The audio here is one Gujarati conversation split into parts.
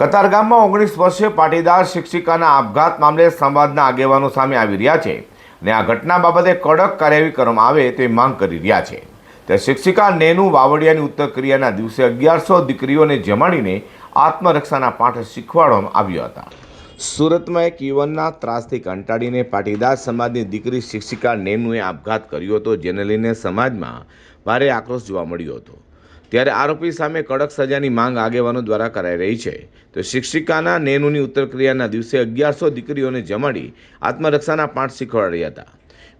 કતારગામમાં ઓગણીસ વર્ષીય પાટીદાર શિક્ષિકાના આપઘાત મામલે સમાજના આગેવાનો સામે આવી રહ્યા છે અને આ ઘટના બાબતે કડક કાર્યવાહી કરવામાં આવે તેવી માંગ કરી રહ્યા છે. ત્યારે શિક્ષિકા નેનુ વાવડિયાની ઉત્તર ક્રિયાના દિવસે અગિયારસો દીકરીઓને જમાડીને આત્મરક્ષાના પાઠ શીખવાડવામાં આવ્યા હતા. સુરતમાં એક યુવાનના ત્રાસથી કંટાળીને પાટીદાર સમાજની દીકરી શિક્ષિકા નેનુએ આપઘાત કર્યો હતો, જેને લઈને સમાજમાં ભારે આક્રોશ જોવા મળ્યો હતો. ત્યારે આરોપી સામે કડક સજાની માંગ આગેવાનો દ્વારા કરાઈ રહી છે. તો શિક્ષિકાના નેનુની ઉત્તર ક્રિયાના દિવસે અગિયારસો દીકરીઓને જમાડી આત્મરક્ષાના પાઠ શીખવાડ્યા હતા.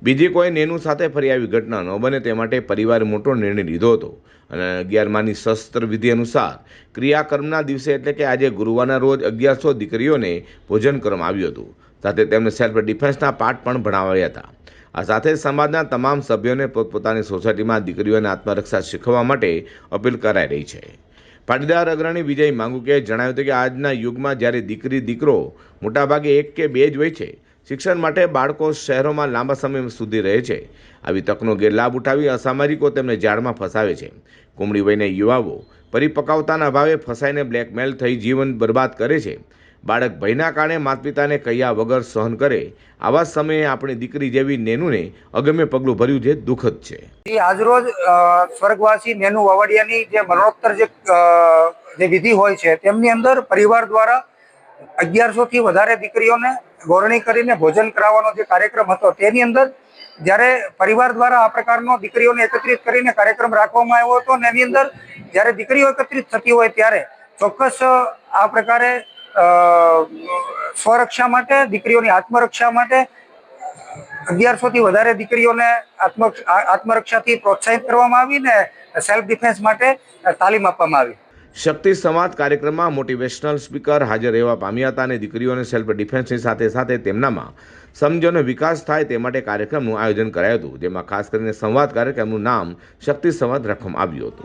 બીજી કોઈ નેનુ સાથે ફરી આવી ઘટના ન બને તે માટે પરિવારે મોટો નિર્ણય લીધો હતો. અને અગિયારમાની શસ્ત્ર વિધિ અનુસાર ક્રિયાકર્મના દિવસે એટલે કે આજે ગુરુવારના રોજ અગિયારસો દીકરીઓને ભોજન કરવામાં આવ્યું હતું. સાથે તેમને સેલ્ફ ડિફેન્સના પાઠ પણ ભણાવ્યા હતા. આ સાથે સમાજના તમામ સભ્યોને પોતપોતાની સોસાયટીમાં દીકરીઓને આત્મરક્ષા શીખવવા માટે અપીલ કરાઈ રહી છે. પાટીદાર અગ્રણી વિજય માંગુકે જણાવ્યું હતું કે આજના યુગમાં જ્યારે દીકરી, દીકરો મોટાભાગે એક કે બે જ હોય છે, શિક્ષણ માટે બાળકો શહેરોમાં લાંબા સમય સુધી રહે છે. આવી તકનો ગેરલાભ ઉઠાવી અસામાજિકો તેમને જાળમાં ફસાવે છે. કુમળી વયને યુવાઓ પરિપક્વતાના અભાવે ફસાઈને બ્લેકમેલ થઈ જીવન બરબાદ કરે છે. બાળક ભયના કારણે માતા પિતાને કહ્યા વગર સહન કરે, આવા સમયે આપણી દીકરી જેવી નેનુને અગમ્ય પગલું ભર્યું છે દુઃખદ છે. આજરોજ સ્વર્ગવાસી નેનુ વાવડિયાની જે મરણોત્તર જે જે વિધિ હોય છે, તેમની અંદર પરિવાર દ્વારા અગિયારસો થી વધારે દીકરીઓને ગોરણી કરીને ભોજન કરાવવાનો જે કાર્યક્રમ હતો, તેની અંદર જ્યારે પરિવાર દ્વારા આ પ્રકારનો દીકરીઓને એકત્રિત કરીને કાર્યક્રમ રાખવામાં આવ્યો હતો અને એની અંદર જ્યારે દીકરીઓ એકત્રિત થતી હોય ત્યારે ચોક્કસ આ પ્રકારે સ્વરક્ષા માટે, દીકરીઓની આત્મરક્ષા માટે અગિયારસો થી વધારે દીકરીઓને આત્મ, આત્મરક્ષાથી પ્રોત્સાહિત કરવામાં આવીને સેલ્ફ ડિફેન્સ માટે તાલીમ આપવામાં આવી. શક્તિ સંવાદ કાર્યક્રમમાં મોટિવેશનલ સ્પીકર હાજર રહેવા પામ્યા હતા અને દીકરીઓને સેલ્ફ ડિફેન્સની સાથે સાથે તેમનામાં સમજણનો વિકાસ થાય તે માટે કાર્યક્રમનું આયોજન કરાયું હતું, જેમાં ખાસ કરીને સંવાદ કાર્યક્રમનું નામ શક્તિ સંવાદ રાખવામાં આવ્યું હતું.